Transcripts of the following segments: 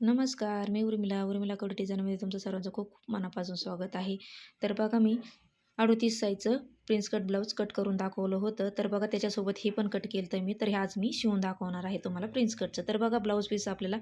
नमस्कार मी उर्मिला. उर्मिला कवडी डिझाईनमध्ये तुमचं सर्वांचं खूप मनापासून स्वागत आहे. तर बघा मी अडोतीस साईजचं प्रिन्स कट ब्लाऊज कट करून दाखवलं होतं. तर बघा त्याच्यासोबत हे पण कट केलं तर मी. तर हे आज मी शिवून दाखवणार आहे तुम्हाला प्रिन्स कटचं. तर बघा ब्लाऊज पीस आपल्याला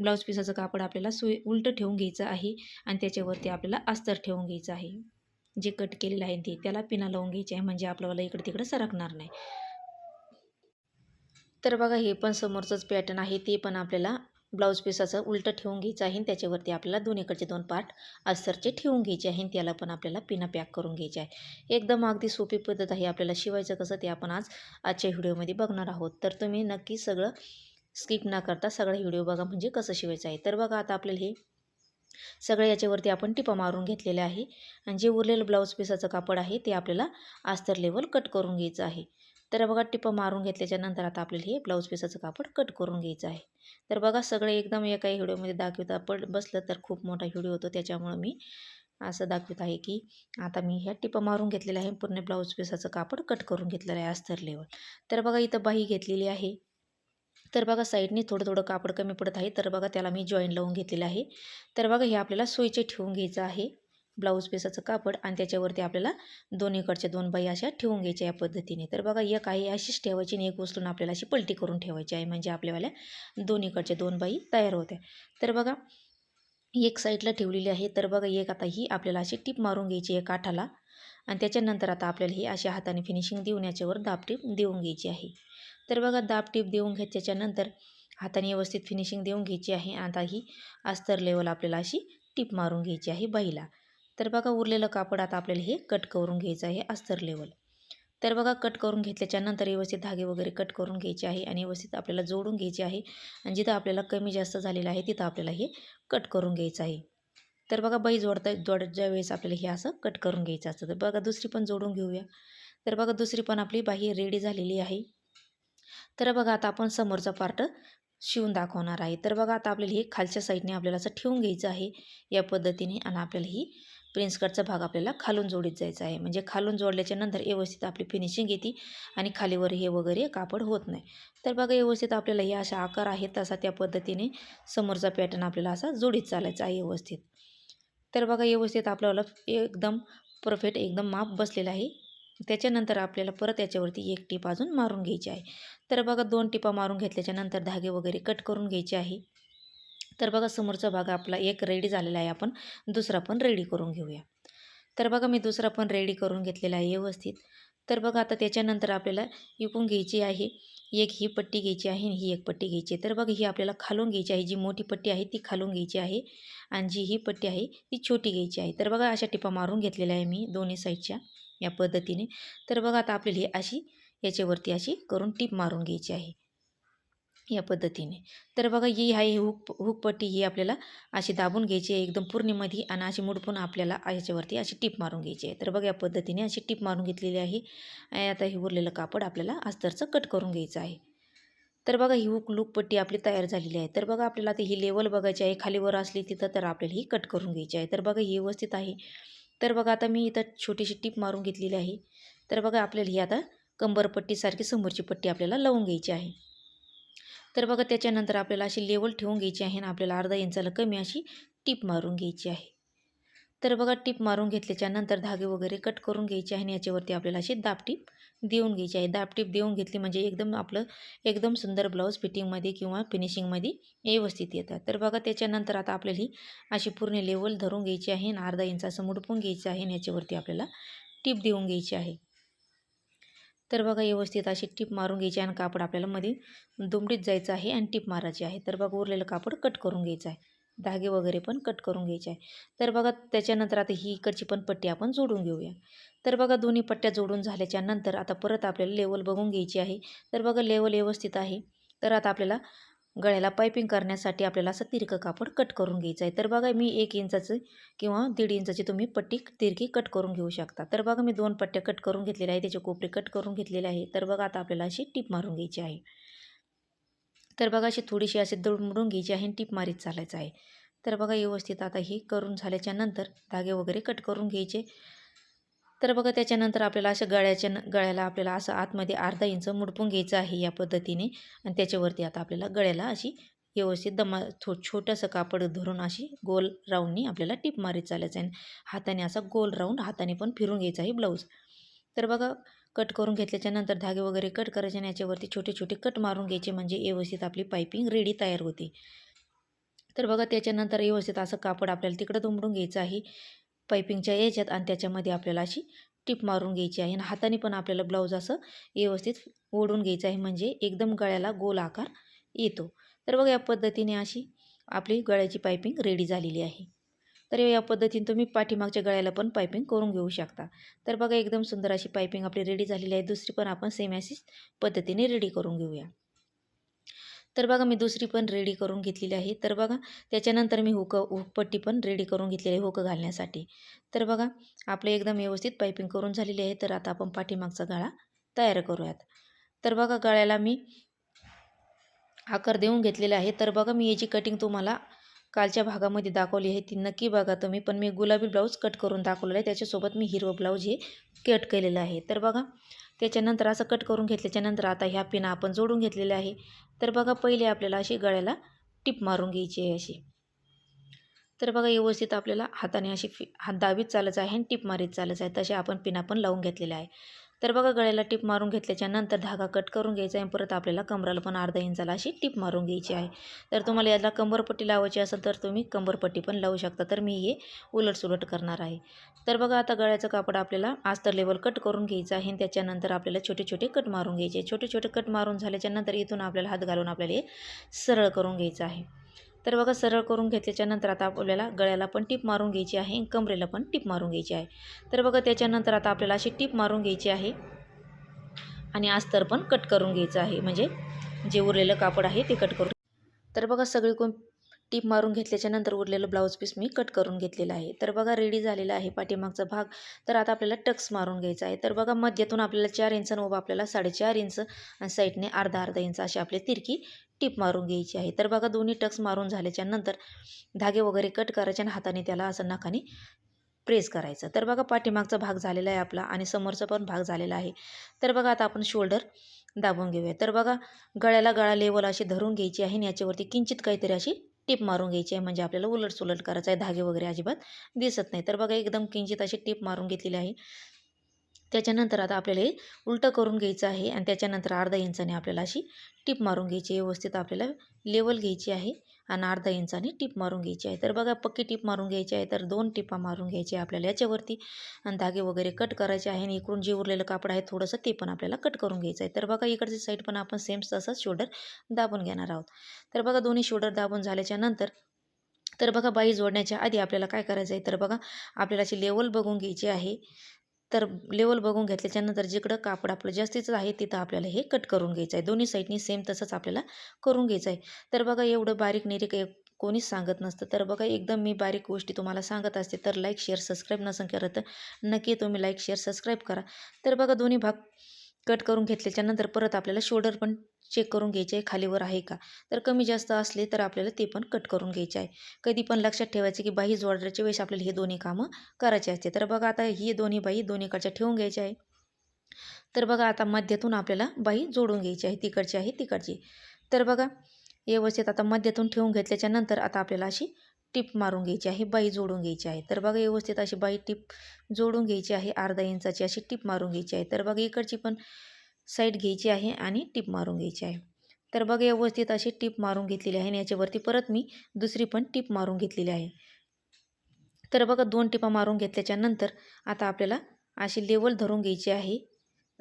ब्लाऊज पीसाचं कापड आपल्याला सुई उलटं ठेवून घ्यायचं आहे आणि त्याच्यावरती आपल्याला अस्तर ठेवून घ्यायचं आहे. जे कट केलेलं आहे ते त्याला पिना लावून घ्यायचे आहे म्हणजे आपल्याला इकडे तिकडे सरकणार नाही. तर बघा हे पण समोरचंच पॅटर्न आहे. ते पण आपल्याला ब्लाऊज पीसाचं उलटं ठेवून घ्यायचं आहे त्याच्यावरती आपल्याला दोन्हीकडचे दोन पार्ट अस्तरचे ठेवून घ्यायचे आहे त्याला पण आपल्याला पिना पॅक करून घ्यायचे आहे. एकदम अगदी सोपी पद्धत आहे आपल्याला शिवायचं कसं ते आपण आज आजच्या व्हिडिओमध्ये बघणार आहोत. तर तुम्ही नक्की सगळं स्किप न करता सगळा व्हिडिओ बघा म्हणजे कसं शिवायचं आहे. तर बघा आता आपल्याला हे सगळं याच्यावरती आपण टिपा मारून घेतलेले आहे आणि जे उरलेलं ब्लाऊज पीसाचं कापड आहे ते आपल्याला अस्तर लेवल कट करून घ्यायचं आहे. तर बघा टिपं मारून घेतल्याच्या नंतर आता आपल्याला हे ब्लाऊज पीसाचं कापड कट करून घ्यायचं आहे. तर बघा सगळं एकदम एका व्हिडिओमध्ये दाखवता आपण बसलं तर खूप मोठा व्हिडिओ होतो. त्याच्यामुळं मी असं दाखवत आहे की आता मी ह्या टिपं मारून घेतलेलं आहे. पूर्ण ब्लाऊज पीसाचं कापड कट करून घेतलेलं आहे अस्तर लेवल तर बघा इथं बाही घेतलेली आहे. तर बघा साईडने थोडं थोडं कापड कमी पडत आहे. तर बघा त्याला मी जॉईन लावून घेतलेलं आहे. तर बघा हे आपल्याला सोयीचे ठेवून घ्यायचं आहे. ब्लाऊज पीसाचं कापड आणि त्याच्यावरती आपल्याला दोन्हीकडच्या दोन बाई अशा ठेवून घ्यायच्या या पद्धतीने. तर बघा एक आहे अशीच ठेवायची आणि एक उचलून आपल्याला अशी पलटी करून ठेवायची आहे. म्हणजे आपल्यावाल्या दोन्हीकडच्या दोन बाई तयार होत्या. तर बघा एक साईडला ठेवलेली आहे. तर बघा एक आता ही आपल्याला अशी टीप मारून घ्यायची आहे काठाला. आणि त्याच्यानंतर आता आपल्याला ही अशा हाताने फिनिशिंग देऊन याच्यावर दाबटीप देऊन घ्यायची आहे. तर बघा दाबटीप देऊन घेतल्याच्यानंतर हाताने व्यवस्थित फिनिशिंग देऊन घ्यायची आहे. आता ही अस्तर लेवल आपल्याला अशी टीप मारून घ्यायची आहे बाईला. तर बघा उरलेलं कापड आता आपल्याला हे कट करून घ्यायचं आहे अस्तर लेवल तर बघा कट करून घेतल्याच्यानंतर व्यवस्थित धागे वगैरे कट करून घ्यायचे आहे आणि व्यवस्थित आपल्याला जोडून घ्यायचे आहे. आणि जिथं आपल्याला कमी जास्त झालेलं आहे तिथं आपल्याला हे कट करून घ्यायचं आहे. तर बघा बाई जोडता जोडच्या वेळेस आपल्याला हे असं कट करून घ्यायचं असतं. तर बघा दुसरी पण जोडून घेऊया. तर बघा दुसरी पण आपली बाही रेडी झालेली आहे. तर बघा आता आपण समोरचा पार्ट शिवून दाखवणार आहे. तर बघा आता आपल्याला हे खालच्या साईडने आपल्याला असं ठेवून घ्यायचं आहे या पद्धतीने आणि आपल्याला ही प्रिन्स कटचा भाग आपल्याला खालून जोडीत जायचा आहे. म्हणजे खालून जोडल्याच्या नंतर व्यवस्थित आपली फिनिशिंग येते आणि खालीवर हे वगैरे कापड होत नाही. तर बघा व्यवस्थित आपल्याला हे अशा आकार आहेत तसा त्या पद्धतीने समोरचा पॅटर्न आपल्याला असा जोडीत चालायचा आहे व्यवस्थित. तर बघा व्यवस्थित आपल्याला एकदम परफेक्ट एकदम माप बसलेला आहे. त्याच्यानंतर आपल्याला परत याच्यावरती एक टीप अजून मारून घ्यायची आहे. तर बघा दोन टिपा मारून घेतल्याच्यानंतर धागे वगैरे कट करून घ्यायचे आहे. तर बघा समोरचा भाग आपला एक रेडी झालेला आहे आपण. दुसरा पण रेडी करून घेऊया. तर बघा मी दुसरा पण रेडी करून घेतलेला आहे व्यवस्थित. तर बघा आता त्याच्यानंतर आपल्याला इकून घ्यायची आहे. एक ही पट्टी घ्यायची आहे आणि ही एक पट्टी घ्यायची आहे. तर बघा ही आपल्याला खालून घ्यायची आहे. जी मोठी पट्टी आहे ती खालून घ्यायची आहे. आणि जी ही पट्टी आहे ती छोटी घ्यायची आहे. तर बघा अशा टिपा मारून घेतलेल्या आहे मी दोन्ही साईडच्या या पद्धतीने. तर बघा आता आपल्याला ही अशी याच्यावरती अशी करून टीप मारून घ्यायची आहे. या पद्धतीने. तर बघा ही आहे हुक हुकपट्टी. ही आपल्याला अशी दाबून घ्यायची आहे एकदम पूर्णिमध्ये आणि अशी मुडपून आपल्याला याच्यावरती अशी टीप मारून घ्यायची आहे. तर बघा या पद्धतीने अशी टीप मारून घेतलेली आहे. आता हे उरलेलं कापड आपल्याला अस्तरचं कट करून घ्यायचं आहे. तर बघा ही हुक लुकपट्टी आपली तयार झालेली आहे. तर बघा आपल्याला आता ही लेवल बघायची आहे. खालीवर असली तिथं तर आपल्याला ही कट करून घ्यायची आहे. तर बघा ही व्यवस्थित आहे. तर बघा आता मी इथं छोटीशी टीप मारून घेतलेली आहे. तर बघा आपल्याला ही आता कंबरपट्टीसारखी समोरची पट्टी आपल्याला लावून घ्यायची आहे. तर बघा त्याच्यानंतर आपल्याला अशी लेवल ठेवून घ्यायची आहे आणि आपल्याला अर्धा इंचाला कमी अशी टीप मारून घ्यायची आहे. तर बघा टीप मारून घेतल्याच्यानंतर धागे वगैरे कट करून घ्यायचे आहे आणि याच्यावरती आपल्याला अशी दापटीप देऊन घ्यायची आहे. दाबटीप देऊन घेतली म्हणजे एकदम आपलं एकदम सुंदर ब्लाऊज फिटिंगमध्ये किंवा फिनिशिंगमध्ये व्यवस्थित येतात. तर बघा त्याच्यानंतर आता आपल्याला ही अशी पूर्ण लेवल धरून घ्यायची आहे आणि अर्धा इंच असं मुडपून घ्यायचं आहे आणि याच्यावरती आपल्याला टीप देऊन घ्यायची आहे. तर बघा व्यवस्थित अशी टीप मारून घ्यायची आणि कापड आपल्याला मध्ये दुमडीत जायचं आहे आणि टीप मारायची आहे. तर बघा उरलेलं कापड कट करून घ्यायचं आहे. धागे वगैरे पण कट करून घ्यायचे आहे. तर बघा त्याच्यानंतर आता ही इकडची पण पट्टी आपण जोडून घेऊया. तर बघा दोन्ही पट्ट्या जोडून झाल्याच्यानंतर आता परत आपल्याला लेवल बघून घ्यायची आहे. तर बघा लेवल व्यवस्थित आहे. तर आता आपल्याला गळ्याला पायपिंग करण्यासाठी आपल्याला असं तिरकं कापड कट करून घ्यायचं आहे तर बघा मी एक इंचाचं किंवा दीड इंचाची तुम्ही पट्टी तिरकी कट करून घेऊ शकता. तर बघा मी दोन पट्ट्या कट करून घेतलेल्या आहे त्याचे कोपरे कट करून घेतलेले आहे. तर बघा आता आपल्याला अशी टीप मारून घ्यायची आहे. तर बघा अशी थोडीशी अशी दळमुडून घ्यायची आहे आणि टीप मारीत चालायचं आहे. तर बघा व्यवस्थित आता ही करून झाल्याच्यानंतर धागे वगैरे कट करून घ्यायचे. तर बघा त्याच्यानंतर आपल्याला असं गळ्याच्या गळ्याला आपल्याला असं आतमध्ये अर्धा इंच मुडपून घ्यायचं आहे या पद्धतीने. आणि त्याच्यावरती आता आपल्याला गळ्याला अशी व्यवस्थित दमा थो छोटंसं कापड धरून अशी गोल राऊंडनी आपल्याला टिप मारीत चालायचं आहे. हाताने असा गोल राऊंड हाताने पण फिरून घ्यायचा आहे ब्लाऊज तर बघा कट करून घेतल्याच्या नंतर धागे वगैरे कट करायचे आणि याच्यावरती छोटे छोटे कट मारून घ्यायचे म्हणजे व्यवस्थित आपली पायपिंग रेडी तयार होते. तर बघा त्याच्यानंतर व्यवस्थित असं कापड आपल्याला तिकडं दुमडून घ्यायचं आहे. पायपिंगच्या याच्यात आणि त्याच्यामध्ये आपल्याला अशी टिप मारून घ्यायची आहे. आणि हाताने पण आपल्याला ब्लाऊज असं व्यवस्थित ओढून घ्यायचं आहे. म्हणजे एकदम गळ्याला गोल आकार येतो. तर बघा या पद्धतीने अशी आपली गळ्याची पायपिंग रेडी झालेली आहे. तर या पद्धतीने तुम्ही पाठीमागच्या गळ्याला पण पायपिंग करून घेऊ शकता. तर बघा एकदम सुंदर अशी पायपिंग आपली रेडी झालेली आहे. दुसरी पण आपण सेम अशीच पद्धतीने रेडी करून घेऊया. तर बघा मी दुसरी पण रेडी करून घेतलेली आहे. तर बघा त्याच्यानंतर मी हुक हुकपट्टी पण रेडी करून घेतलेली आहे हुक घालण्यासाठी. तर बघा आपलं एकदम व्यवस्थित पायपिंग करून झालेली आहे. तर आता आपण पाठीमागचा गळा तयार करूयात. तर बघा गळ्याला मी आकार देऊन घेतलेला आहे. तर बघा मी याची कटिंग तुम्हाला कालच्या भागामध्ये दाखवली आहे ती नक्की बघा तुम्ही पण मी गुलाबी ब्लाऊज कट करून दाखवलेलं आहे. त्याच्यासोबत मी हिरवं ब्लाऊज हे कट केलेलं आहे. तर बघा त्याच्यानंतर असं कट करून घेतल्याच्यानंतर आता ह्या पिना आपण जोडून घेतलेल्या आहे. तर बघा पहिले आपल्याला अशी गळ्याला टिप मारून घ्यायची आहे अशी. तर बघा व्यवस्थित आपल्याला हाताने अशी फि हात दाबीत चालत आहे आणि टिप मारीत चालत आहे. तसे आपण पिना पण लावून घेतलेल्या आहे. तर बघा गळ्याला टिप मारून घेतल्याच्या नंतर धागा कट करून घ्यायचा आहे परत आपल्याला कमराला पण अर्धा इंचाला अशी टिप मारून घ्यायची आहे. तर तुम्हाला याला कंबरपट्टी लावायची असेल तर तुम्ही कंबरपट्टी पण लावू शकता. तर मी हे उलटसुलट करणार आहे. तर बघा आता गळ्याचं कापड आपल्याला आस्तर लेवल कट करून घ्यायचं आहे आणि त्याच्यानंतर आपल्याला छोटे छोटे कट मारून घ्यायचे छोटे छोटे कट मारून झाल्याच्यानंतर इथून आपल्याला हात घालून आपल्याला हे सरळ करून घ्यायचं आहे. तर बघा सरळ करून घेतल्याच्यानंतर आता आपल्याला गळ्याला पण टिप मारून घ्यायची आहे आणि कमरेला पण टिप मारून घ्यायची आहे. तर बघा त्याच्यानंतर आता आपल्याला अशी टिप मारून घ्यायची आहे आणि अस्तर पण कट करून घ्यायचं आहे. म्हणजे जे उरलेलं कापड आहे ते कट करून. तर बघा सगळीकडून टीप मारून घेतल्याच्यानंतर उरलेलं ब्लाऊज पीस मी कट करून घेतलेलं आहे. तर बघा रेडी झालेला आहे पाठीमागचा भाग. तर आता आपल्याला टक्स मारून घ्यायचा आहे. तर बघा मध्यातून आपल्याला चार इंच आणि उभा आपल्याला साडेचार इंच आणि साईडने अर्धा अर्धा इंच अशी आपली तिरकी टीप मारून घ्यायची आहे. तर बघा दोन्ही टक्स मारून झाल्याच्यानंतर धागे वगैरे कट करायचे आणि हाताने त्याला असं नखाने प्रेस करायचं. तर बघा पाठीमागचा भाग झालेला आहे आपला आणि समोरचा पण भाग झालेला आहे. तर बघा आता आपण शोल्डर दाबून घेऊया. तर बघा गळ्याला गळा लेवल अशी धरून घ्यायची आहे आणि याच्यावरती किंचित काहीतरी अशी टिप मारून घ्यायची आहे. म्हणजे आपल्याला उलट सुलट करायचं आहे. धागे वगैरे अजिबात दिसत नाही. तर बघा एकदम किंचित अशी टिप मारून घेतलेली आहे. त्याच्यानंतर आता आपल्याला हे उलटं करून घ्यायचं आहे आणि त्याच्यानंतर अर्धा इंचाने आपल्याला अशी टिप मारून घ्यायची व्यवस्थित आपल्याला लेवल घ्यायची आहे आणि अर्धा इंचाने टिप मारून घ्यायची आहे. तर बघा पक्की टिप मारून घ्यायची आहे तर दोन टिपा मारून घ्यायची आहे आपल्याला याच्यावरती. आणि धागे वगैरे कट करायचे आहे आणि इकडून जे उरलेलं कापड आहे थोडंसं ते पण आपल्याला कट करून घ्यायचं आहे. तर बघा इकडची साईड पण आपण सेम तसंच शोल्डर दाबून घेणार आहोत. तर बघा दोन्ही शोल्डर दाबून झाल्याच्यानंतर तर बघा बाई जोडण्याच्या आधी आपल्याला काय करायचं आहे? तर बघा आपल्याला अशी लेवल बघून घ्यायची आहे. तर लेवल बघून घेतल्याच्यानंतर जिकडं कापड आपलं जास्तीचं आहे तिथं आपल्याला हे कट करून घ्यायचं आहे दोन्ही साईडनी सेम तसंच आपल्याला करून घ्यायचं आहे तर बघा एवढं बारीक निरीक कोणीच सांगत नसतं. तर बघा एकदम मी बारीक गोष्टी तुम्हाला सांगत असते तर लाईक शेअर सबस्क्राईब नसेल करत नक्की तुम्ही लाईक शेअर सबस्क्राईब करा. तर बघा दोन्ही भाग कट करून घेतल्याच्यानंतर परत आपल्याला शोल्डर पण चेक करून घ्यायचे आहे खालीवर आहे का? तर कमी जास्त असले तर आपल्याला ते पण कट करून घ्यायचे आहे. कधी पण लक्षात ठेवायचे की बाही जोडण्याच्या वेळेस आपल्याला हे दोन्ही कामं करायचे असते. तर बघा आता ही दोन्ही बाई दोन्हीकडच्या ठेवून घ्यायच्या आहे. तर बघा आता मध्यातून आपल्याला बाई जोडून घ्यायची आहे. तिकडची आहे तिकडची. तर बघा व्यवस्थित आता मध्यातून ठेवून घेतल्याच्या नंतर आता आपल्याला अशी टिप मारून घ्यायची आहे बाई जोडून घ्यायची आहे. तर बघा व्यवस्थित अशी बाई टिप जोडून घ्यायची आहे अर्धा इंचाची अशी टिप मारून घ्यायची आहे. तर बघा इकडची पण साईड घ्यायची आहे आणि टिप मारून घ्यायची आहे. तर बघा व्यवस्थित अशी टिप मारून घेतलेली आहे आणि याच्यावरती परत मी दुसरी पण टिप मारून घेतलेली आहे. तर बघा दोन टिपा मारून घेतल्याच्या नंतर आता आपल्याला अशी लेवल धरून घ्यायची आहे.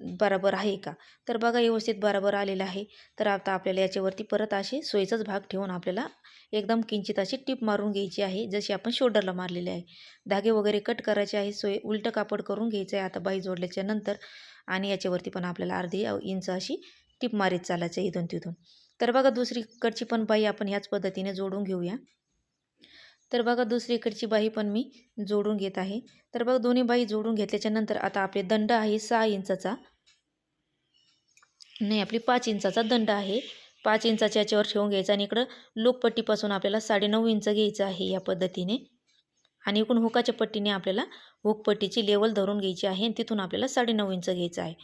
बराबर आहे का? तर बघा व्यवस्थित बराबर आलेलं आहे. तर आता आपल्याला याच्यावरती परत असे सोयीचाच भाग ठेवून आपल्याला एकदम किंचित अशी टिप मारून घ्यायची आहे जशी आपण शोल्डरला मारलेली आहे. धागे वगैरे कट करायचे आहे सोय उलटं कापड करून घ्यायचं आहे आता बाई जोडल्याच्या नंतर. आणि याच्यावरती पण आपल्याला अर्धी इंच अशी टिप मारीत चालायचं इथून तिथून. तर बघा दुसरीकडची पण बाई आपण ह्याच पद्धतीने जोडून घेऊया. तर बघा दुसरीकडची बाई पण मी जोडून घेत आहे. तर बघा दोन्ही बाई जोडून घेतल्याच्या नंतर आता आपले दंड आहे सहा इंचाचा. नाही आपली पाच इंचाचा दंड आहे. पाच इंचाच्या याच्यावर ठेवून घ्यायचा आणि इकडं लोकपट्टीपासून आपल्याला साडेनऊ इंच घ्यायचं आहे या पद्धतीने. आणि इकडून हुकाच्या पट्टीने आपल्याला हुकपट्टीची लेवल धरून घ्यायची आहे आणि तिथून आपल्याला साडेनऊ इंच घ्यायचं आहे.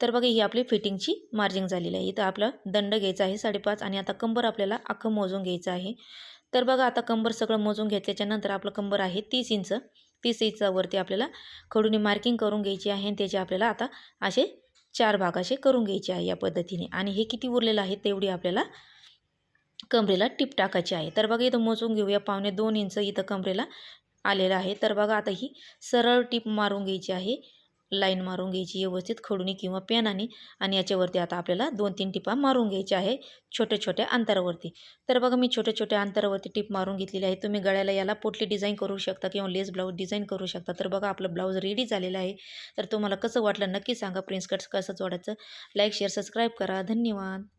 तर बघा ही आपली फिटिंगची मार्जिंग झालेली आहे. इथं आपला दंड घ्यायचा आहे साडेपाच आणि आता कंबर आपल्याला अख्खं मोजून घ्यायचं आहे. तर बघा आता कंबर सगळं मोजून घेतल्याच्या नंतर आपलं कंबर आहे तीस इंच. तीस इंचावरती आपल्याला खडूने मार्किंग करून घ्यायची आहे आणि त्याचे आपल्याला आता असे चार भाग असे करून घ्यायचे आहे या पद्धतीने. आणि हे किती उरलेलं आहे तेवढी आपल्याला कमरेला टिप टाकायची आहे. तर बघा इथं मोजून घेऊया. पावणे दोन इंच इथं कमरेला आलेलं आहे. तर बघा आता ही सरळ टिप मारून घ्यायची आहे. लाईन मारून घ्यायची व्यवस्थित खडूनी किंवा पेनाने. आणि याच्यावरती आता आपल्याला दोन तीन टिपा मारून घ्यायच्या आहे छोट्या छोट्या अंतरावरती. तर बघा मी छोट्या छोट्या अंतरावरती टिप मारून घेतलेली आहे. तुम्ही गळ्याला याला पोटली डिझाईन करू शकता किंवा लेस ब्लाऊज डिझाईन करू शकता. तर बघा आपलं ब्लाऊज रेडी झालेलं आहे. तर तुम्हाला कसं वाटलं नक्की सांगा. प्रिन्स कट्स कसं जोडायचं? लाईक शेअर सबस्क्राईब करा. धन्यवाद.